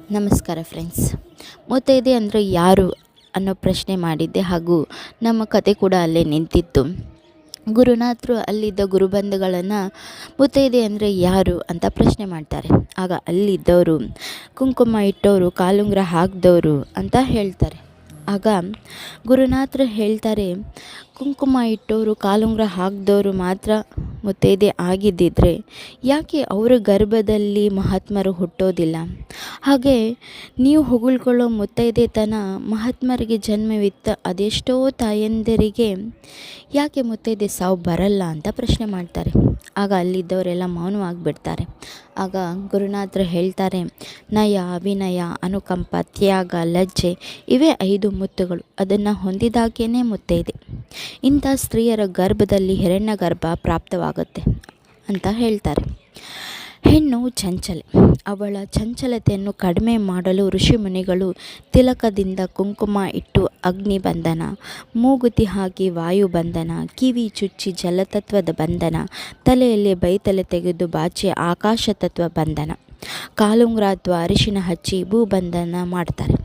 ನಮಸ್ಕಾರ ಫ್ರೆಂಡ್ಸ್ ಮುತ್ತೈದೆ ಅಂದರೆ ಯಾರು ಅನ್ನೋ ಪ್ರಶ್ನೆ ಮಾಡಿದ್ದೆ ಹಾಗೂ ನಮ್ಮ ಕತೆ ಕೂಡ ಅಲ್ಲೇ ನಿಂತಿತ್ತು. ಗುರುನಾಥರು ಅಲ್ಲಿದ್ದ ಗುರುಬಂಧುಗಳನ್ನು ಮುತ್ತೈದೆ ಅಂದರೆ ಯಾರು ಅಂತ ಪ್ರಶ್ನೆ ಮಾಡ್ತಾರೆ. ಆಗ ಅಲ್ಲಿದ್ದವರು ಕುಂಕುಮ ಇಟ್ಟವರು, ಕಾಲುಂಗ್ರ ಹಾಕಿದವರು ಅಂತ ಹೇಳ್ತಾರೆ. ಆಗ ಗುರುನಾಥರು ಹೇಳ್ತಾರೆ, ಕುಂಕುಮ ಇಟ್ಟವರು, ಕಾಲುಂಗ್ರ ಹಾಕಿದವರು ಮಾತ್ರ ಮುತ್ತೈದೆ ಆಗಿದ್ದಿದ್ರೆ ಯಾಕೆ ಅವರ ಗರ್ಭದಲ್ಲಿ ಮಹಾತ್ಮರು ಹುಟ್ಟೋದಿಲ್ಲ? ಹಾಗೆ ನೀವು ಹೊಗಳ್ಕೊಳ್ಳೋ ಮುತ್ತೈದೆತನ ಮಹಾತ್ಮರಿಗೆ ಜನ್ಮವಿತ್ತ ಅದೆಷ್ಟೋ ತಾಯಂದಿರಿಗೆ ಯಾಕೆ ಮುತ್ತೈದೆ ಸಾವು ಬರಲ್ಲ ಅಂತ ಪ್ರಶ್ನೆ ಮಾಡ್ತಾರೆ. ಆಗ ಅಲ್ಲಿದ್ದವರೆಲ್ಲ ಮೌನವಾಗಿಬಿಡ್ತಾರೆ. ಆಗ ಗುರುನಾಥರು ಹೇಳ್ತಾರೆ, ನಯ ವಿನಯ ಅನುಕಂಪ, ತ್ಯಾಗ, ಲಜ್ಜೆ ಇವೇ ಐದು ಮುತ್ತುಗಳು. ಅದನ್ನು ಹೊಂದಿದಾಗೇನೆ ಮುತ್ತೈದೆ. ಇಂಥ ಸ್ತ್ರೀಯರ ಗರ್ಭದಲ್ಲಿ ಹಿರಣ್ಯ ಗರ್ಭ ಪ್ರಾಪ್ತವಾಗುತ್ತೆ ಅಂತ ಹೇಳ್ತಾರೆ. ಹೆಣ್ಣು ಚಂಚಲೆ. ಅವಳ ಚಂಚಲತೆಯನ್ನು ಕಡಿಮೆ ಮಾಡಲು ಋಷಿಮುನಿಗಳು ತಿಲಕದಿಂದ ಕುಂಕುಮ ಇಟ್ಟು ಅಗ್ನಿ ಬಂಧನ ಮೂಗುತಿ ಹಾಕಿ ವಾಯು ಬಂಧನ ಕಿವಿ ಚುಚ್ಚಿ ಜಲತತ್ವದ ಬಂಧನ, ತಲೆಯಲ್ಲಿ ಬೈತಲೆ ತೆಗೆದು ಬಾಚಿ ಆಕಾಶ ತತ್ವ ಬಂಧನ ಕಾಲುಂಗ್ರ ಅಥವಾ ಅರಿಶಿನ ಹಚ್ಚಿ ಭೂಬಂಧನ ಮಾಡ್ತಾರೆ.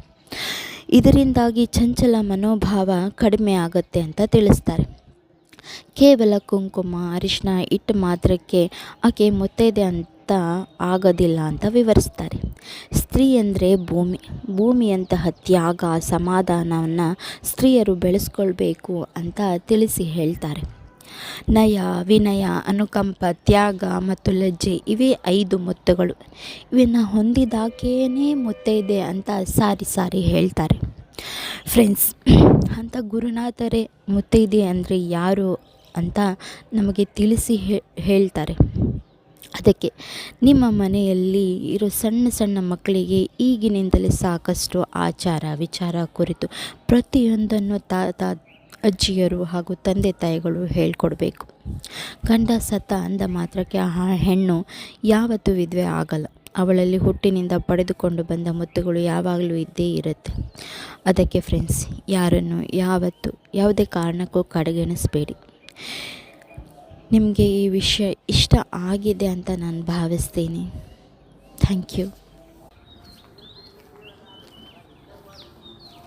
ಇದರಿಂದಾಗಿ ಚಂಚಲ ಮನೋಭಾವ ಕಡಿಮೆ ಆಗುತ್ತೆ ಅಂತ ತಿಳಿಸ್ತಾರೆ. ಕೇವಲ ಕುಂಕುಮ, ಅರಿಶಿನ ಇಟ್ಟು ಮಾತ್ರಕ್ಕೆ ಆಕೆ ಮುತ್ತೈದೆ ಅಂತ ಆಗೋದಿಲ್ಲ ಅಂತ ವಿವರಿಸ್ತಾರೆ. ಸ್ತ್ರೀ ಅಂದರೆ ಭೂಮಿ. ಭೂಮಿಯಂತಹ ತ್ಯಾಗ, ಸಮಾಧಾನವನ್ನು ಸ್ತ್ರೀಯರು ಬೆಳೆಸ್ಕೊಳ್ಬೇಕು ಅಂತ ತಿಳಿಸಿ ಹೇಳ್ತಾರೆ. ನಯ, ವಿನಯ, ಅನುಕಂಪ, ತ್ಯಾಗ ಮತ್ತು ಲಜ್ಜೆ ಇವೇ ಐದು ಮುತ್ತುಗಳು. ಇವನ್ನು ಮೊತ್ತ ಇದೆ ಅಂತ ಸಾರಿ ಸಾರಿ ಹೇಳ್ತಾರೆ. ಫ್ರೆಂಡ್ಸ್, ಅಂತ ಗುರುನಾಥರೇ ಮುತ್ತೈದೆ ಅಂದರೆ ಯಾರು ಅಂತ ನಮಗೆ ತಿಳಿಸಿ ಹೇಳ್ತಾರೆ. ಅದಕ್ಕೆ ನಿಮ್ಮ ಮನೆಯಲ್ಲಿ ಇರೋ ಸಣ್ಣ ಸಣ್ಣ ಮಕ್ಕಳಿಗೆ ಈಗಿನಿಂದಲೇ ಸಾಕಷ್ಟು ಆಚಾರ, ವಿಚಾರ ಕುರಿತು ಪ್ರತಿಯೊಂದನ್ನು ತಾತ, ಅಜ್ಜಿಯರು ಹಾಗೂ ತಂದೆ ತಾಯಿಗಳು ಹೇಳ್ಕೊಡ್ಬೇಕು. ಗಂಡ ಸತ್ತ ಅಂದ ಮಾತ್ರಕ್ಕೆ ಆ ಹೆಣ್ಣು ಯಾವತ್ತೂ ವಿಧವೆ ಆಗಲ್ಲ. ಅವಳಲ್ಲಿ ಹುಟ್ಟಿನಿಂದ ಪಡೆದುಕೊಂಡು ಬಂದ ಮುತ್ತುಗಳು ಯಾವಾಗಲೂ ಇದ್ದೇ ಇರುತ್ತೆ. ಅದಕ್ಕೆ ಫ್ರೆಂಡ್ಸ್ ಯಾರನ್ನು ಯಾವತ್ತು ಯಾವುದೇ ಕಾರಣಕ್ಕೂ ಕಡೆಗಣಿಸಬೇಡಿ. ನಿಮಗೆ ಈ ವಿಷಯ ಇಷ್ಟ ಆಗಿದೆ ಅಂತ ನಾನು ಭಾವಿಸ್ತೀನಿ. Thank you